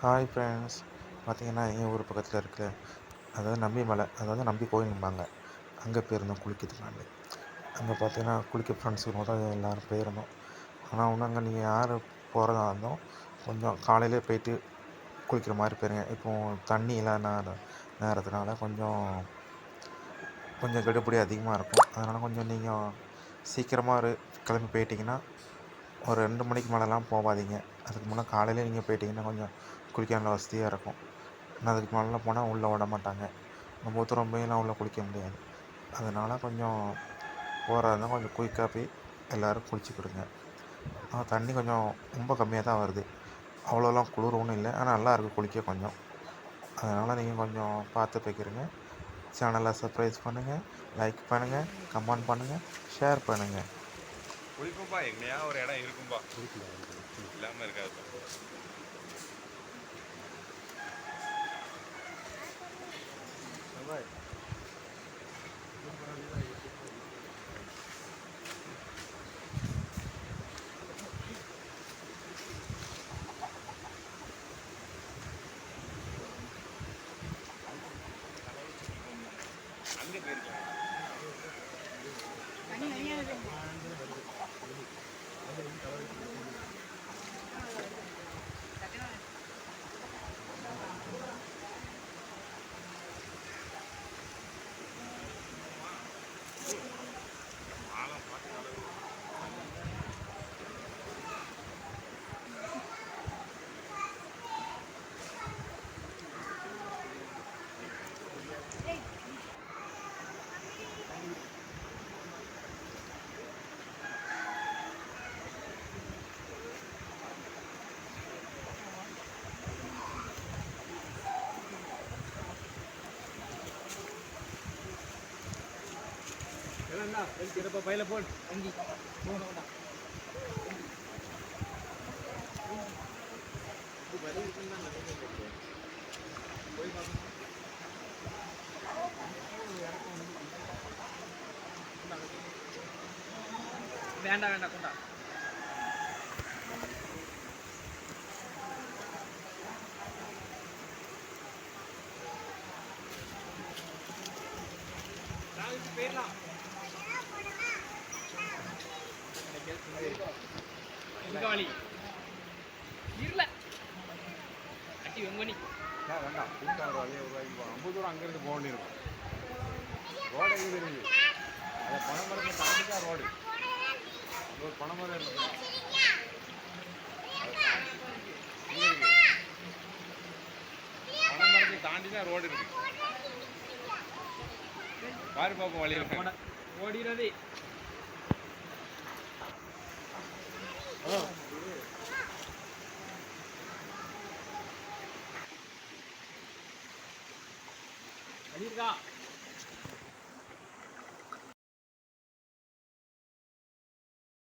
Hi friends பார்த்தீங்கன்னா எங்கள் ஊர் பக்கத்தில் இருக்க. அதாவது நம்பி மலை அதாவது நம்பி கோயிலும்பாங்க அங்கே போயிருந்தோம் குளிக்கிறதுனால அங்கே பார்த்தீங்கன்னா குளிக்க ஃப்ரெண்ட்ஸ் மொதல் எல்லோரும் போயிருந்தோம். ஆனால் ஒன்று அங்கே நீங்கள் யார் போகிறதா இருந்தோம் கொஞ்சம் காலையிலே போயிட்டு குளிக்கிற மாதிரி போயிருங்க. இப்போது தண்ணி இல்லாத நேரம் நேரத்தினால கொஞ்சம் கொஞ்சம் கெடுபிடி அதிகமாக இருக்கும். அதனால் கொஞ்சம் நீங்கள் சீக்கிரமாக ஒரு கிளம்பி போயிட்டிங்கன்னா ஒரு ரெண்டு மணிக்கு மேலெலாம் போகாதீங்க. அதுக்கு முன்னே காலையிலே நீங்கள் போயிட்டிங்கன்னா கொஞ்சம் குளிக்க நல்ல வசதியாக இருக்கும். ஆனால் அதுக்கு மேலே போனால் உள்ளே விட மாட்டாங்க. நம்ம தூரம் ரொம்பலாம் உள்ளே குளிக்க முடியாது. அதனால் கொஞ்சம் போகிறதா இருந்தால் கொஞ்சம் குயிக்காக போய் எல்லோரும் குளிச்சுக்கிடுங்க. ஆனால் தண்ணி கொஞ்சம் ரொம்ப கம்மியாக தான் வருது. அவ்வளோலாம் குளிர் ஒன்றும் இல்லை. ஆனால் நல்லா இருக்குது குளிக்க கொஞ்சம். அதனால் நீங்கள் கொஞ்சம் பார்த்து போய்க்கிறீங்க சேனலை சப்ஸ்கிரைப் பண்ணுங்கள் லைக் பண்ணுங்கள் கமெண்ட் பண்ணுங்கள் ஷேர் பண்ணுங்கள் குளிப்போம்பா எங்கேயா ஒரு இடம் இருக்கும்பா. இல்லாமல் இருக்காது. அங்கே போயிருக்கலாம் பையில போன் வங்கி வேண்டாம் வேண்டாம் கொண்டா. பேர்லாம் இங்காளி இருல அட்டி வெங்கனி வேண்டாம் கூட்டம் வரும் அதே ஒரு ரூபாய்க்கு போகும் ஐம்பது தூரம் அங்கேருந்து போக வேண்டியிருக்கும் ரோடு எங்கே இருக்குது அதை பனைமரத்தை ரோடு. அங்கே ஒரு பனைமரம் அதை இருக்கு பனைமரத்தை தாண்டி தான் ரோடு இருக்கு. பாரு பாப்போம் வழியில் ありがとう。